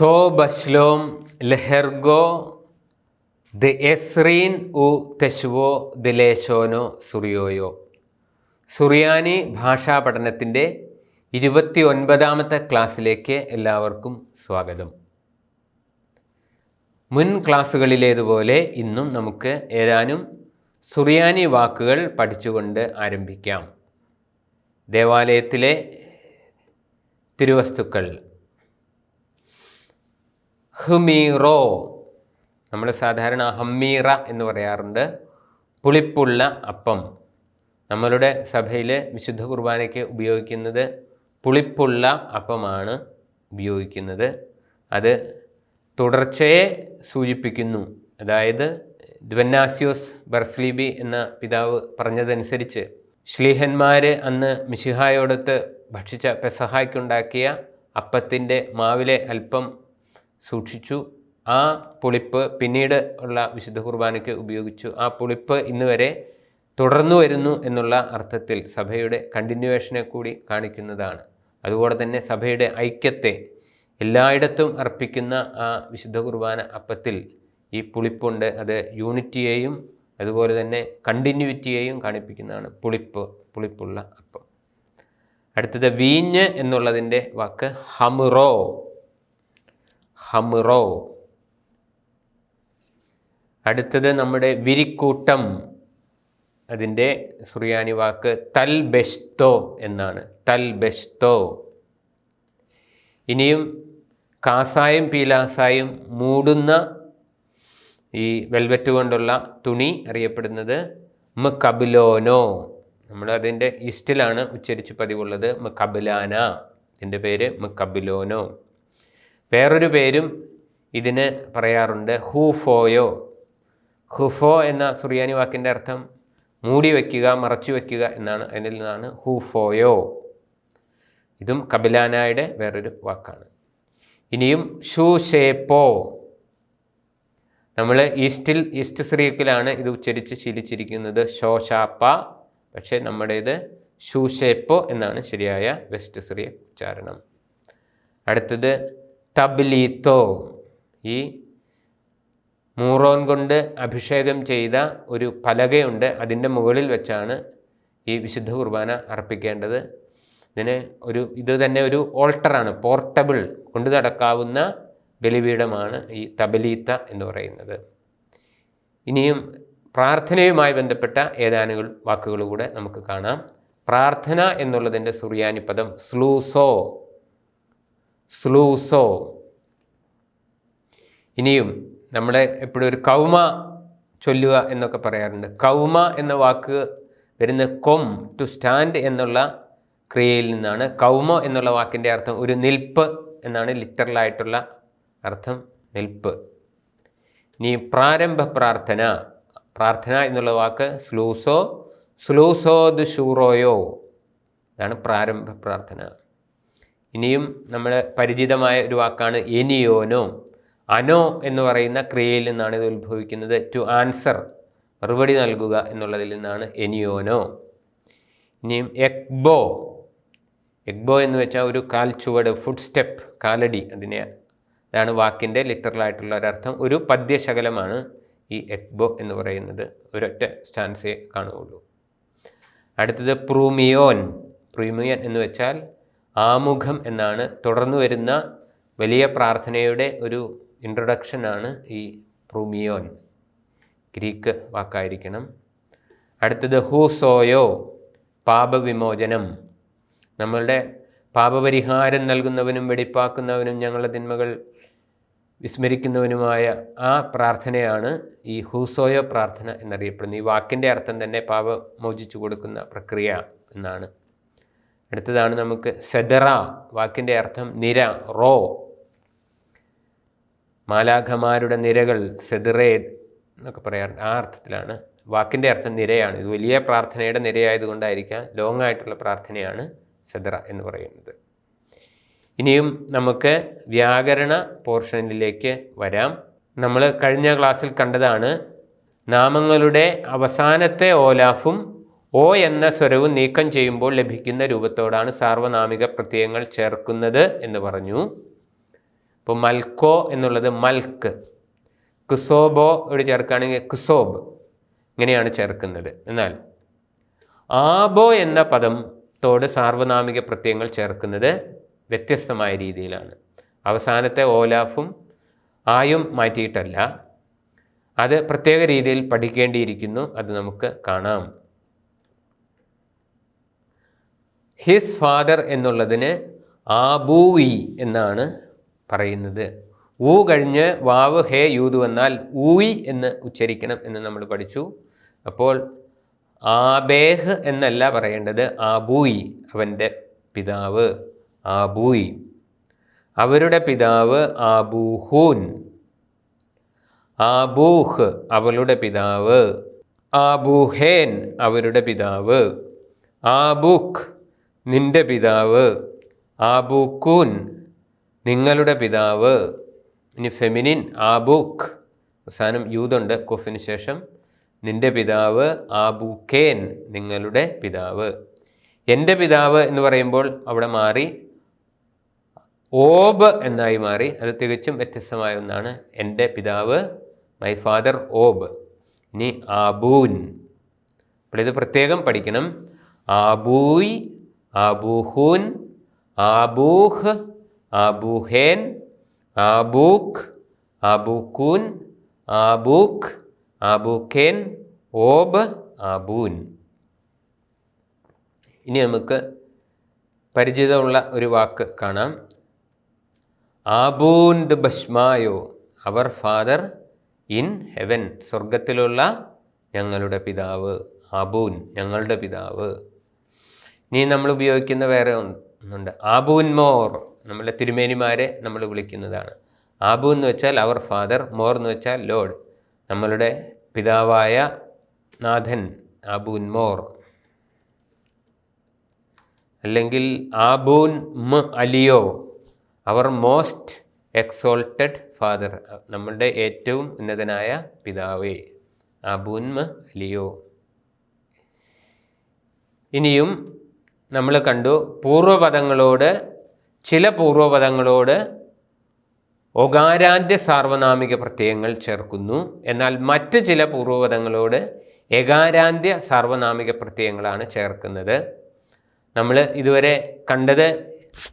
തോ ബശ്ലോം ലെഹെർഗോ ദ എസ്രീൻ ഉ തെശുവോ ദ ലേശോനോ സുറിയോയോ. സുറിയാനി ഭാഷാ പഠനത്തിന്റെ ഇരുപത്തി ഒൻപതാമത്തെ ക്ലാസ്സിലേക്ക് എല്ലാവർക്കും സ്വാഗതം. മുൻ ക്ലാസ്സുകളിലേതുപോലെ ഇന്നും നമുക്ക് ഏതാനും സുറിയാനി വാക്കുകൾ പഠിച്ചുകൊണ്ട് ആരംഭിക്കാം. ദേവാലയത്തിലെ തിരുവസ്തുക്കൾ. ഹുമീറോ. നമ്മൾ സാധാരണ ഹമ്മീറ എന്ന് പറയാറുണ്ട്. പുളിപ്പുള്ള അപ്പം. നമ്മളുടെ സഭയിൽ വിശുദ്ധ കുർബാനയ്ക്ക് ഉപയോഗിക്കുന്നത് പുളിപ്പുള്ള അപ്പമാണ് ഉപയോഗിക്കുന്നത്. അത് തുടർച്ചയെ സൂചിപ്പിക്കുന്നു. അതായത് ദ്വന്നാസിയോസ് ബർസ്ലീബി എന്ന പിതാവ് പറഞ്ഞതനുസരിച്ച് ശ്ലീഹന്മാർ അന്ന് മിശിഹായോടത്ത് ഭക്ഷിച്ച പെസഹായ്ക്കുണ്ടാക്കിയ അപ്പത്തിന്റെ മാവിലെ അല്പം സൂക്ഷിച്ചു. ആ പുളിപ്പ് പിന്നീട് ഉള്ള വിശുദ്ധ കുർബാനയ്ക്ക് ഉപയോഗിച്ചു. ആ പുളിപ്പ് ഇന്ന് വരെ തുടർന്നു വരുന്നു എന്നുള്ള അർത്ഥത്തിൽ സഭയുടെ കണ്ടിന്യൂവേഷനെ കൂടി കാണിക്കുന്നതാണ്. അതുപോലെ തന്നെ സഭയുടെ ഐക്യത്തെ എല്ലായിടത്തും അർപ്പിക്കുന്ന ആ വിശുദ്ധ കുർബാന അപ്പത്തിൽ ഈ പുളിപ്പുണ്ട്. അത് യൂണിറ്റിയെയും അതുപോലെ തന്നെ കണ്ടിന്യൂറ്റിയെയും കാണിപ്പിക്കുന്നതാണ് പുളിപ്പ് പുളിപ്പുള്ള അപ്പം. അടുത്തത് വീഞ്ഞ് എന്നുള്ളതിന്റെ വാക്ക് ഹമുറോ. ഹമുറോ അടുത്തത് നമ്മുടെ വിരിക്കൂട്ടം. അതിന്റെ സുറിയാനി വാക്ക് തൽ ബെസ്തോ എന്നാണ്. തൽ ബെസ്തോ ഇനിയും കാസായും പീലാസായും മൂടുന്ന ഈ വെൽവെറ്റ് കൊണ്ടുള്ള തുണി അറിയപ്പെടുന്നത് മ കബിലോനോ നമ്മൾ അതിന്റെ ഈസ്റ്റിലാണ് ഉച്ചരിച്ച് പതിവുള്ളത്. മ കബിലാന ഇതിന്റെ പേര് മ കബിലോനോ വേറൊരു പേരും ഇതിന് പറയാറുണ്ട് ഹൂഫോയോ. ഹുഫോ എന്ന സുറിയാനി വാക്കിന്റെ അർത്ഥം മൂടി വയ്ക്കുക മറച്ചു വയ്ക്കുക എന്നാണ്. അതിൽ നിന്നാണ് ഹൂഫോയോ. ഇതും കപിലാനായുടെ വേറൊരു വാക്കാണ്. ഇനിയും ഷൂഷേപ്പോ. നമ്മൾ ഈസ്റ്റിൽ ഈസ്റ്റ് സിറിയക്കിലാണ് ഇത് ഉച്ചരിച്ച് ശീലിച്ചിരിക്കുന്നത്. ഷോഷാപ്പ പക്ഷേ നമ്മുടേത് ഷൂഷേപ്പോ എന്നാണ് ശരിയായ വെസ്റ്റ് സിറിയ ഉച്ചാരണം. അടുത്തത് തബ്ലീത്തോ. ഈ മൂറോൻ കൊണ്ട് അഭിഷേകം ചെയ്ത ഒരു പലകയുണ്ട്. അതിന്റെ മുകളിൽ വെച്ചാണ് ഈ വിശുദ്ധ കുർബാന അർപ്പിക്കേണ്ടത്. ഇതിന് ഒരു ഇത് തന്നെ ഒരു ഓൾട്ടറാണ് പോർട്ടബിൾ കൊണ്ടു നടക്കാവുന്ന ബലിപീഠമാണ് ഈ തബലീത്ത എന്ന് പറയുന്നത്. ഇനിയും പ്രാർത്ഥനയുമായി ബന്ധപ്പെട്ട ഏതാനും വാക്കുകൾ കൂടെ നമുക്ക് കാണാം. പ്രാർത്ഥന എന്നുള്ളതിന്റെ സുറിയാനി പദം സ്ലൂസോ. സ്ലൂസോ ഇനിയും നമ്മുടെ എപ്പോഴും ഒരു കൗമ ചൊല്ലുക എന്നൊക്കെ പറയാറുണ്ട്. കൗമ എന്ന വാക്ക് വരുന്ന കൊം ടു സ്റ്റാൻഡ് എന്നുള്ള ക്രിയയിൽ നിന്നാണ്. കൗമ എന്നുള്ള വാക്കിന്റെ അർത്ഥം ഒരു നിൽപ്പ് എന്നാണ് ലിറ്ററലായിട്ടുള്ള അർത്ഥം നിൽപ്പ്. ഇനി പ്രാരംഭ പ്രാർത്ഥന. പ്രാർത്ഥന എന്നുള്ള വാക്ക് സ്ലൂസോ സ്ലൂസോ ദുഷൂറോയോ ഇതാണ് പ്രാരംഭ പ്രാർത്ഥന. ഇനിയും നമ്മൾ പരിചിതമായ ഒരു വാക്കാണ് എനിയോനോ. അനോ എന്ന് പറയുന്ന ക്രിയയിൽ നിന്നാണ് ഇത് ഉത്ഭവിക്കുന്നത്. ടു ആൻസർ മറുപടി നൽകുക എന്നുള്ളതിൽ നിന്നാണ് എനിയോനോ. ഇനിയും എക്ബോ എക്ബോ എന്ന് വെച്ചാൽ ഒരു കാൽ ചുവട് ഫുഡ് സ്റ്റെപ്പ് കാലടി അതിനെ അതാണ് വാക്കിന്റെ ലിറ്ററലായിട്ടുള്ള ഒരർത്ഥം ഒരു പദ്യശകലമാണ് ഈ എക്ബോ എന്ന് പറയുന്നത്. ഒരൊറ്റ സ്റ്റാൻസേ കാണുകയുള്ളൂ. അടുത്തത് പ്രൂമിയോൻ. പ്രൂമിയൻ എന്ന് വെച്ചാൽ ആമുഖം എന്നാണ് തുടർന്നു വരുന്ന വലിയ പ്രാർത്ഥനയുടെ ഒരു ഇൻട്രൊഡക്ഷനാണ് ഈ പ്രൂമിയോൻ ഗ്രീക്ക് വാക്കായിരിക്കണം. അടുത്തത് ഹൂസോയോ പാപവിമോചനം. നമ്മളുടെ പാപപരിഹാരം നൽകുന്നവനും വെടിപ്പാക്കുന്നവനും ഞങ്ങളുടെ തിന്മകൾ വിസ്മരിക്കുന്നവനുമായ ആ പ്രാർത്ഥനയാണ് ഈ ഹൂസോയോ പ്രാർത്ഥന എന്നറിയപ്പെടുന്നത്. ഈ വാക്കിന്റെ അർത്ഥം തന്നെ പാപമോചിച്ചു കൊടുക്കുന്ന പ്രക്രിയ എന്നാണ്. അടുത്തതാണ് നമുക്ക് സെദറ വാക്കിന്റെ അർത്ഥം നിര റോ. മാലാഖമാരുടെ നിരകൾ സെദറേ എന്നൊക്കെ പറയാറുണ്ട്. ആ അർത്ഥത്തിലാണ് വാക്കിന്റെ അർത്ഥം നിരയാണ്. ഇത് വലിയ പ്രാർത്ഥനയുടെ നിരയായതുകൊണ്ടായിരിക്കാം ലോങ് ആയിട്ടുള്ള പ്രാർത്ഥനയാണ് സെദറ എന്ന് പറയുന്നത്. ഇനിയും നമുക്ക് വ്യാകരണ പോർഷനിലേക്ക് വരാം. നമ്മൾ കഴിഞ്ഞ ക്ലാസ്സിൽ കണ്ടതാണ് നാമങ്ങളുടെ അവസാനത്തെ ഓലാഫും ഓ എന്ന സ്വരവും നീക്കം ചെയ്യുമ്പോൾ ലഭിക്കുന്ന രൂപത്തോടാണ് സാർവനാമിക പ്രത്യയങ്ങൾ ചേർക്കുന്നത് എന്ന് പറഞ്ഞു. ഇപ്പോൾ മൽക്കോ എന്നുള്ളത് മൽക്ക്. കുസോബോ ഇവിടെ ചേർക്കുകയാണെങ്കിൽ കുസോബ് ഇങ്ങനെയാണ് ചേർക്കുന്നത്. എന്നാൽ ആബോ എന്ന പദത്തോട് സാർവനാമിക പ്രത്യയങ്ങൾ ചേർക്കുന്നത് വ്യത്യസ്തമായ രീതിയിലാണ്. അവസാനത്തെ ഓലാഫും ആയും മാറ്റിയിട്ടല്ല. അത് പ്രത്യേക രീതിയിൽ പഠിക്കേണ്ടിയിരിക്കുന്നു. അത് നമുക്ക് കാണാം. ഹിസ് ഫാദർ എന്നുള്ളതിന് ആബൂയി എന്നാണ് പറയുന്നത്. ഊ കഴിഞ്ഞ് വാവ് ഹേ യൂതു എന്നാൽ ഊയി എന്ന് ഉച്ചരിക്കണം എന്ന് നമ്മൾ പഠിച്ചു. അപ്പോൾ ആബേഹ് എന്നല്ല പറയേണ്ടത് ആബൂയി അവന്റെ പിതാവ് ആബൂയി. അവരുടെ പിതാവ് ആബൂഹൂൻ. ആബൂഹ് അവളുടെ പിതാവ് ആബൂഹേൻ അവരുടെ പിതാവ്. ആബൂഖ് നിന്റെ പിതാവ് ആബൂക്കൂൻ നിങ്ങളുടെ പിതാവ്. ഇനി ഫെമിനിൻ ആബൂഖ്. അവസാനം യൂതുണ്ട് കുഫിന് ശേഷം. നിന്റെ പിതാവ് ആബൂക്കേൻ നിങ്ങളുടെ പിതാവ്. എന്റെ പിതാവ് എന്ന് പറയുമ്പോൾ അവിടെ മാറി ഓബ് എന്നായി മാറി. അത് തികച്ചും വ്യത്യസ്തമായ ഒന്നാണ്. എന്റെ പിതാവ് മൈ ഫാദർ ഓബ്. ഇനി ആബൂൻ. അപ്പോൾ ഇത് പ്രത്യേകം പഠിക്കണം. ആബൂയ് ആബൂഹൂൻ അബൂഹ് അബുഹേൻ ആബൂഖ് ആബൂക്കൂൻ ആബൂഖ് അബുഖെൻ ഓബ് അബൂൻ ഇനി നമുക്ക് പരിചിതമുള്ള ഒരു വാക്ക് കാണാം. ആബൂൻഡ് ബഷ്മായോ അവർ ഫാദർ ഇൻ ഹെവൻ സ്വർഗത്തിലുള്ള ഞങ്ങളുടെ പിതാവ്. അബൂൻ ഞങ്ങളുടെ പിതാവ്. ഇനി നമ്മൾ ഉപയോഗിക്കുന്ന വേറെ ഒന്നുണ്ട്. ആബൂൻ മോർ നമ്മളെ തിരുമേനിമാരെ നമ്മൾ വിളിക്കുന്നതാണ്. ആബു എന്ന് വെച്ചാൽ അവർ ഫാദർ മോർ എന്ന് വെച്ചാൽ ലോഡ് നമ്മളുടെ പിതാവായ നാഥൻ ആബൂൻ മോർ. അല്ലെങ്കിൽ ആബൂൻ മ അലിയോ അവർ മോസ്റ്റ് എക്സോൾട്ടഡ് ഫാദർ നമ്മളുടെ ഏറ്റവും ഉന്നതനായ പിതാവേ ആബൂൻ മ അലിയോ. ഇനിയും നമ്മൾ കണ്ടു പൂർവപദങ്ങളോട് ചില പൂർവപദങ്ങളോട് ഒകാരാന്ത്യ സാർവനാമിക പ്രത്യയങ്ങൾ ചേർക്കുന്നു. എന്നാൽ മറ്റ് ചില പൂർവപദങ്ങളോട് എകാരാന്ത്യ സാർവനാമിക പ്രത്യയങ്ങളാണ് ചേർക്കുന്നത്. നമ്മൾ ഇതുവരെ കണ്ടത്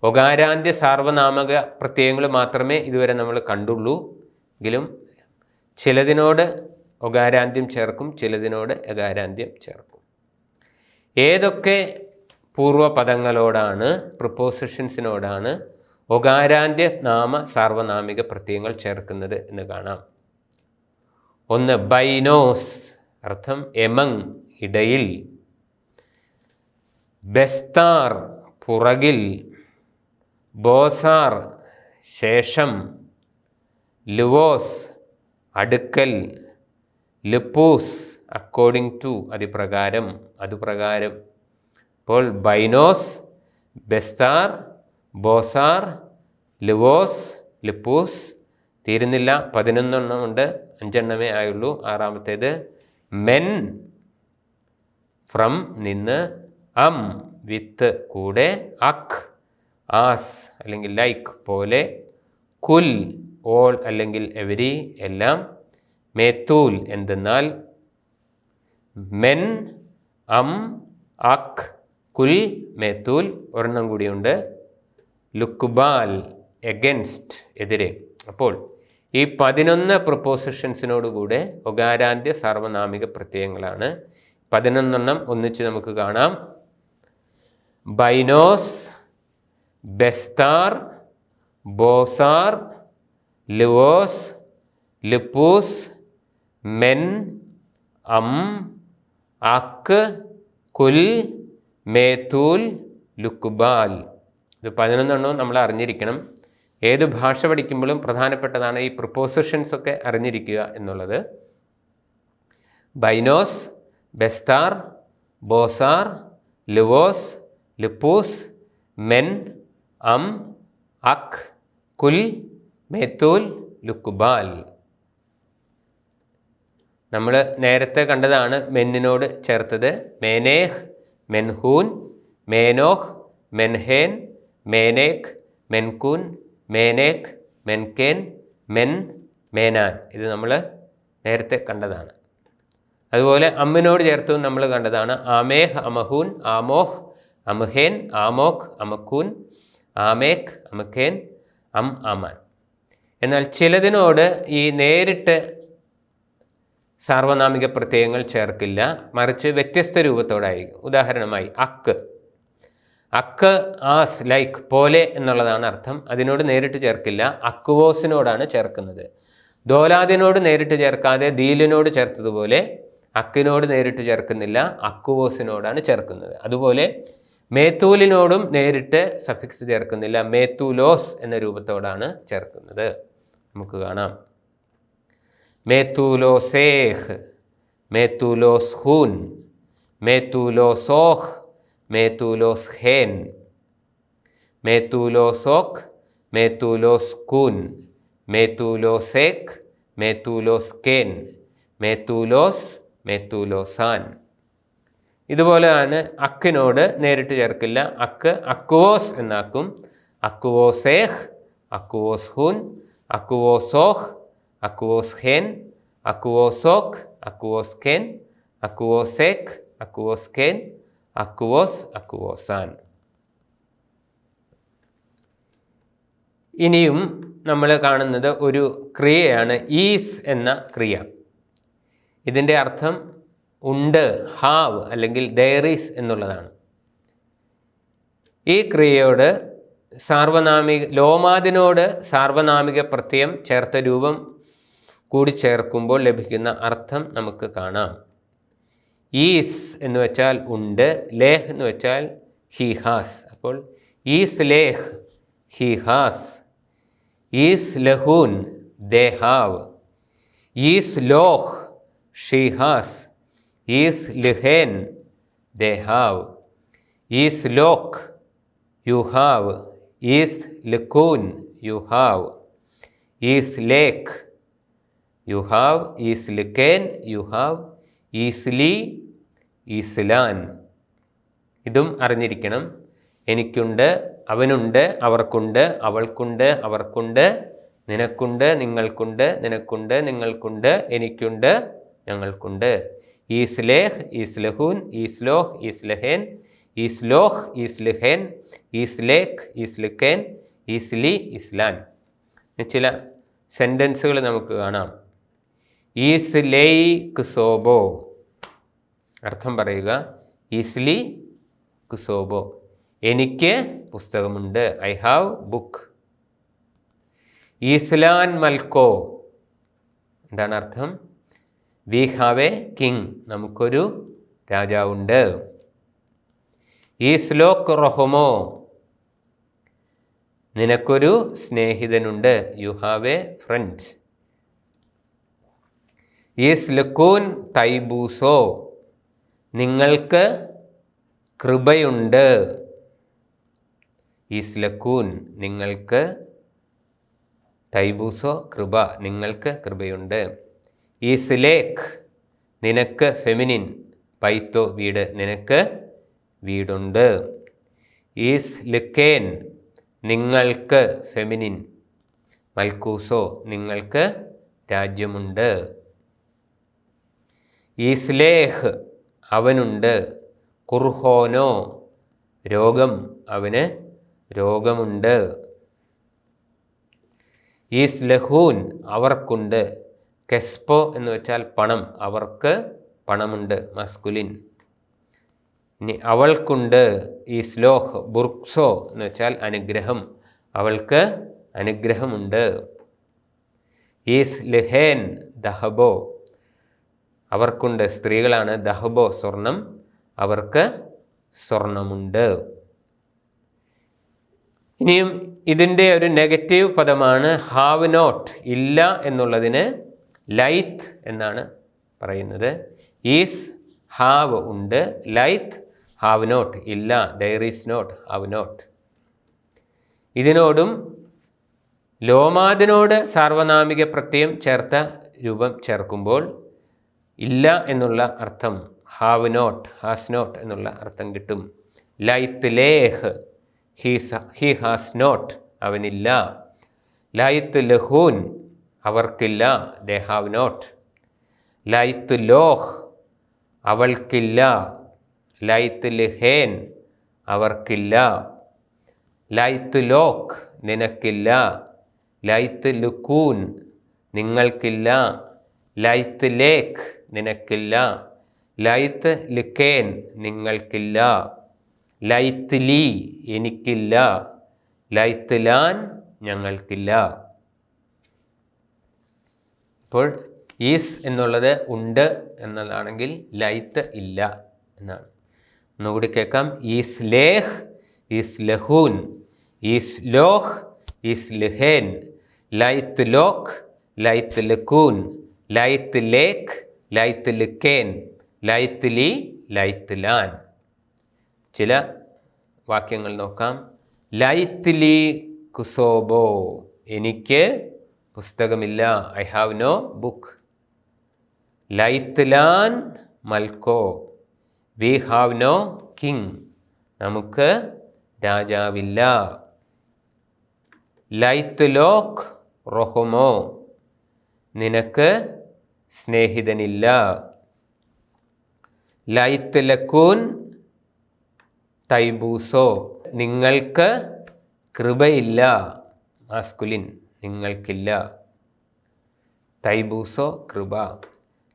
ഒകാരാന്ത്യ സാർവനാമക പ്രത്യയങ്ങൾ മാത്രമേ ഇതുവരെ നമ്മൾ കണ്ടുള്ളൂ. എങ്കിലും ചിലതിനോട് ഒകാരാന്ത്യം ചേർക്കും ചിലതിനോട് എകാരാന്ത്യം ചേർക്കും. ഏതൊക്കെ പൂർവപദങ്ങളോടാണ് പ്രിപ്പോസിഷൻസിനോടാണ് ഒകാരാന്ത്യ നാമ സാർവനാമിക പ്രത്യയങ്ങൾ ചേർക്കുന്നത് എന്ന് കാണാം. ഒന്ന് ബൈനോസ് അർത്ഥം എമങ് ഇടയിൽ. ബെസ്താർ പുറകിൽ. ബോസാർ ശേഷം. ലുവോസ് അടുക്കൽ. ലിപ്പൂസ് അക്കോർഡിംഗ് ടു അതിപ്രകാരം അതുപ്രകാരം. അപ്പോൾ ബൈനോസ് ബെസ്താർ ബോസാർ ലിവോസ് ലിപ്പൂസ്. തീരുന്നില്ല. പതിനൊന്നെണ്ണം ഉണ്ട്. അഞ്ചെണ്ണമേ ആയുള്ളൂ. ആറാമത്തേത് മെൻ ഫ്രം നിന്ന് അം വിത്ത് കൂടെ അഖ് ആസ് അല്ലെങ്കിൽ ലൈക്ക് പോലെ കുൽ ഓൾ അല്ലെങ്കിൽ എവരി എല്ലാം മേത്തൂൽ എന്തെന്നാൽ മെൻ അം അക് കുൽ മേത്തൂൽ ഒരെണ്ണം കൂടിയുണ്ട്. ലുക്കുബാൽ എഗൻസ്റ്റ് എതിരെ. അപ്പോൾ ഈ പതിനൊന്ന് പ്രൊപ്പോസിഷൻസിനോടുകൂടെ ഒകാരാന്ത്യ സാർവനാമിക പ്രത്യയങ്ങളാണ്. പതിനൊന്നെണ്ണം ഒന്നിച്ച് നമുക്ക് കാണാം. ബൈനോസ് ബെസ്താർ ബോസാർ ലുവോസ് ലിപ്പൂസ് മെൻ അം അക്ക് കുൽ മേത്തൂൽ ലുക്കുബാൽ ഇത് പതിനൊന്നെണ്ണവും നമ്മൾ അറിഞ്ഞിരിക്കണം. ഏത് ഭാഷ പഠിക്കുമ്പോഴും പ്രധാനപ്പെട്ടതാണ് ഈ പ്രിപ്പോസിഷൻസ് ഒക്കെ അറിഞ്ഞിരിക്കുക എന്നുള്ളത്. ബൈനോസ് ബെസ്താർ ബോസാർ ലുവോസ് ലുപ്പൂസ് മെൻ അം അഖ് കുൽ മേത്തൂൽ ലുക്കുബാൽ നമ്മൾ നേരത്തെ കണ്ടതാണ് മെന്നിനോട് ചേർത്തത്. മേനേഹ് മെൻഹൂൻ മേനോഹ് മെൻഹേൻ മേനേക് മെൻകൂൻ മേനേക് മെൻകേൻ മെൻ മേനാൻ. ഇത് നമ്മൾ നേരത്തെ കണ്ടതാണ്. അതുപോലെ അമ്മിനോട് ചേർത്തും നമ്മൾ കണ്ടതാണ് ആമേഹ് അമഹൂൻ ആമോഹ് അമുഹേൻ ആമോഖ് അമക്കൂൻ ആമേഖ് അമഖേൻ അം അമാൻ എന്നാൽ ചിലതിനോട് ഈ നേരിട്ട് സാർവനാമിക പ്രത്യയങ്ങൾ ചേർക്കില്ല. മറിച്ച് വ്യത്യസ്ത രൂപത്തോടായിരിക്കും ഉദാഹരണമായി അക്ക്. അക്ക് ആസ് ലൈക്ക് പോലെ എന്നുള്ളതാണ് അർത്ഥം. അതിനോട് നേരിട്ട് ചേർക്കില്ല. അക്കുവോസിനോടാണ് ചേർക്കുന്നത്. ദോലാദിനോട് നേരിട്ട് ചേർക്കാതെ ദീലിനോട് ചേർത്തതുപോലെ അക്കിനോട് നേരിട്ട് ചേർക്കുന്നില്ല. അക്കുവോസിനോടാണ് ചേർക്കുന്നത്. അതുപോലെ മേത്തൂലിനോടും നേരിട്ട് സഫിക്സ് ചേർക്കുന്നില്ല. മേത്തൂലോസ് എന്ന രൂപത്തോടാണ് ചേർക്കുന്നത്. നമുക്ക് കാണാം. മേത്തൂലോസേഹ് മേത്തൂലോസ്ഹൂൻ മേത്തൂലോസോഹ് മേത്തൂലോസ്ഹേൻ മേത്തൂലോസോക്ക് മേത്തൂലോസ്കൂൻ മേത്തൂലോസേക്ക് മേത്തൂലോസ്കേൻ മേത്തൂലോസ് മേത്തൂലോസാൻ ഇതുപോലെയാണ് അക്കിനോട് നേരിട്ട് ചേർക്കില്ല. അക്ക് അക്കുവോസ് എന്നാക്കും. അക്കുവോസേഹ് അക്കുവോസ് ഹുൻ അക്കുവോസോഹ് അക്കുവോസ്ഹേൻ അക്കുവോസോക്ക് അക്കുവോസ്കേൻ അക്കുവോസേക്ക് അക്കുവോസ്കേൻ akuos, akuosan. ഇനിയും നമ്മൾ കാണുന്നത് ഒരു ക്രിയയാണ് ഈസ് എന്ന ക്രിയ ഇതിന്റെ അർത്ഥം ഉണ്ട് ഹാവ് അല്ലെങ്കിൽ ദയറീസ് എന്നുള്ളതാണ് ഈ ക്രിയയോട് സാർവനാമിക ലോമാദിനോട് സാർവനാമിക പ്രത്യയം ചേർത്ത രൂപം കൂടി ചേർക്കുമ്പോൾ ലഭിക്കുന്ന അർത്ഥം നമുക്ക് കാണാം. ഈസ് എന്ന് വെച്ചാൽ ഉണ്ട് ലേഹ് എന്ന് വെച്ചാൽ ഹി ഹാസ്. അപ്പോൾ ഈസ് ലേഹ് ഹി ഹാസ്. ഈസ് ലഹൂൻ ദേ ഹാവ്. ഈസ് ലോഹ് ഷീ ഹാസ്. ഈസ് ലിഹേൻ ദേ ഹാവ്. ഈസ് ലോക്ക് യു ഹാവ്. ഈസ് ലിക്കൂൻ യു ഹാവ്. ഈസ് ലേക്ക് യു ഹാവ് ഈസ് ലിക്കേൻ യു ഹാവ് ഈസ്ലി ഈസ്ലാൻ ഇതും അറിഞ്ഞിരിക്കണം. എനിക്കുണ്ട് അവനുണ്ട് അവർക്കുണ്ട് അവൾക്കുണ്ട് അവർക്കുണ്ട് നിനക്കുണ്ട് നിങ്ങൾക്കുണ്ട് നിനക്കുണ്ട് നിങ്ങൾക്കുണ്ട് എനിക്കുണ്ട് ഞങ്ങൾക്കുണ്ട്. ഈസ്ലേഹ് ഈസ്ലഹൂൻ ഈസ്ലോഹ് ഈസ്ലഹേൻ ഈസ്ലോഹ് ഈസ്ലിഹേൻ ഈസ്ലേക്ക് ഈസ്ലിക്കേൻ ഈസ്ലി ഇസ്ലാൻ ചില സെന്റൻസുകൾ നമുക്ക് കാണാം. ഈസ് ലേയ് കുസോബോ അർത്ഥം പറയുക ഈസ്ലി കുസോബോ എനിക്ക് പുസ്തകമുണ്ട്. I have book. ഈസ്ലാൻ മൽക്കോ. എന്താണ് അർത്ഥം? We have a king. നമുക്കൊരു രാജാവുണ്ട്. ഈസ്ലോക്ക് റൊഹമോ. നിനക്കൊരു സ്നേഹിതനുണ്ട്. You have a friend. Is ലുക്കൂൻ തൈബൂസോ. നിങ്ങൾക്ക് കൃപയുണ്ട്. ഈസ് ലക്കൂൻ നിങ്ങൾക്ക് തൈബൂസോ കൃപ നിങ്ങൾക്ക് കൃപയുണ്ട്. ഈസ് ലേക്ക് നിനക്ക് ഫെമിനിൻ പൈത്തോ വീട് നിനക്ക് വീടുണ്ട്. ഈസ് ലിക്കേൻ നിങ്ങൾക്ക് ഫെമിനിൻ. മൽക്കൂസോ നിങ്ങൾക്ക് രാജ്യമുണ്ട്. ഈസ്ലേഹ് അവനുണ്ട്. കുർഹോനോ രോഗം അവന് രോഗമുണ്ട്. ഈസ് ലഹൂൻ അവർക്കുണ്ട്. കെസ്പോ എന്ന് വെച്ചാൽ പണം. അവർക്ക് പണമുണ്ട് മസ്കുലിൻ. ഇനി അവൾക്കുണ്ട് ഈ സ്ലോഹ് ബുർക്സോ എന്ന് വെച്ചാൽ അനുഗ്രഹം. അവൾക്ക് അനുഗ്രഹമുണ്ട്. ഈസ് ലിഹേൻ ദഹബോ അവർക്കുണ്ട്. സ്ത്രീകളാണ്. ദഹബോ സ്വർണം. അവർക്ക് സ്വർണമുണ്ട്. ഇനിയും ഇതിന്റെ ഒരു നെഗറ്റീവ് പദമാണ് ഹാവ് നോട്ട് ഇല്ല എന്നുള്ളതിന് ലൈത്ത് എന്നാണ് പറയുന്നത്. ഈസ് ഹാവ് ഉണ്ട്. ലൈത്ത് ഹാവ് നോട്ട് ഇല്ല there is not have not. ഇതിനോടും ലോമാദിനോട് സാർവനാമിക പ്രത്യയം ചേർത്ത രൂപം ചേർക്കുമ്പോൾ ഇല്ല എന്നുള്ള അർത്ഥം ഹാവ് നോട്ട് ഹാസ് നോട്ട് എന്നുള്ള അർത്ഥം കിട്ടും. ലൈത്ത് ലേഹ് ഹീസ് ഹി ഹാസ് നോട്ട് അവനില്ല. ലൈത്ത് ലഹൂൻ അവർക്കില്ല ദേ ഹാവ് നോട്ട് ലൈത്ത് ലോഹ് അവൾക്കില്ല. ലൈത്ത് ലിഹേൻ അവർക്കില്ല. ലൈത്ത് ലോക്ക് നിനക്കില്ല. ലൈത്ത് ലുക്കൂൻ നിങ്ങൾക്കില്ല. ലൈത്ത് ലേക്ക് നിനക്കില്ല. ലൈത്ത് ലിക്കേൻ നിങ്ങൾക്കില്ല. ലൈത്ത് ലീ എനിക്കില്ല. ലൈത്ത് ലാൻ ഞങ്ങൾക്കില്ല. ഇപ്പോൾ ഈസ് എന്നുള്ളത് ഉണ്ട് എന്നതാണെങ്കിൽ ലൈത്ത് ഇല്ല എന്നാണ്. ഒന്നുകൂടി കേൾക്കാം. ഈസ് ലേഹ് ഈസ് ലഹൂൻ ഈസ് ലോഹ് ഈസ് ലിഹേൻ. ലൈത്ത് ലോക്ക് ലൈത്ത് ലക്കൂൻ. ലൈത്ത് ലേക്ക് ലൈത്ത് കേൻ ലൈത്ത് ലി ലൈത്ത് ലാൻ ചില വാക്യങ്ങൾ നോക്കാം. ലൈത്ത് ലി കുസോബോ എനിക്ക് പുസ്തകമില്ല. I have no book. Lathe ലാൻ മൽക്കോ വി ഹാവ് നോ കിങ്. നമുക്ക് രാജാവില്ല. ലൈത്ത് ലോക്ക് റൊഹമോ നിനക്ക് സ്നേഹിതനില്ല. ലൈത്ത് ലക്കൂൻ തൈബൂസോ. നിങ്ങൾക്ക് കൃപയില്ല. മാസ്കുലിൻ നിങ്ങൾക്കില്ല. തൈബൂസോ കൃപ.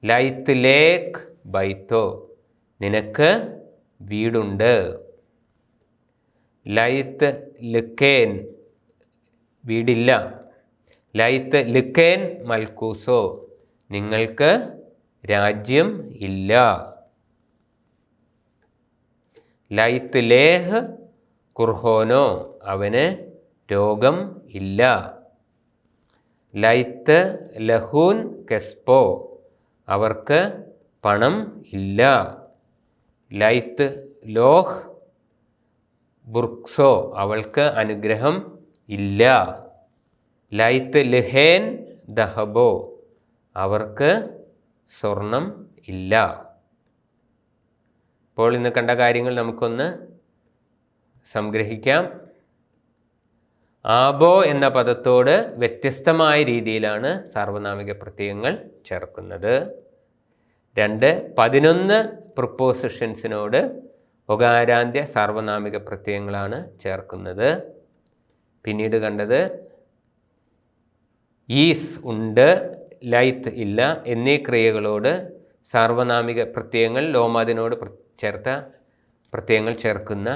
ലൈത്ത് ലേക്ക് ബൈത്തോ. നിനക്ക് വീടുണ്ട്. ലൈത്ത് ലുക്കേൻ വീടില്ല. ലൈത്ത് ലിക്കേൻ മൽക്കൂസോ. നിങ്ങൾക്ക് രാജ്യം ഇല്ല. ലൈത്ത് ലേഹ് കുർഹോനോ അവന് രോഗം ഇല്ല. ലൈത്ത് ലഹൂൻ കെസ്പോ അവർക്ക് പണം ഇല്ല. ലൈത്ത് ലോഹ് ബുർക്സോ അവൾക്ക് അനുഗ്രഹം ഇല്ല. ലൈത്ത് ലിഹേൻ ദഹബോ അവർക്ക് സ്വർണം ഇല്ല. ഇപ്പോൾ ഇന്ന് കണ്ട കാര്യങ്ങൾ നമുക്കൊന്ന് സംഗ്രഹിക്കാം. ആബോ എന്ന പദത്തോട് വ്യത്യസ്തമായ രീതിയിലാണ് സാർവനാമിക പ്രത്യയങ്ങൾ ചേർക്കുന്നത്. രണ്ട് പതിനൊന്ന് പ്രൊപ്പോസിഷൻസിനോട് ഒകാരാന്ത്യ സാർവനാമിക പ്രത്യയങ്ങളാണ് ചേർക്കുന്നത്. പിന്നീട് കണ്ടത് ഈസ് ഉണ്ട് ലൈത്ത് ഇല്ല എന്നീ ക്രിയകളോട് സാർവനാമിക പ്രത്യയങ്ങൾ ലോമാദിനോട് ചേർത്ത പ്രത്യയങ്ങൾ ചേർക്കുന്ന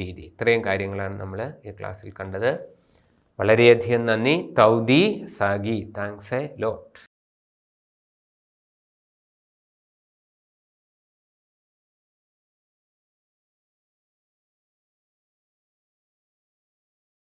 രീതി. ഇത്രയും കാര്യങ്ങളാണ് നമ്മൾ ഈ ക്ലാസ്സിൽ കണ്ടത്. വളരെയധികം നന്ദി. തൗദി സാഗി. Thanks a lot.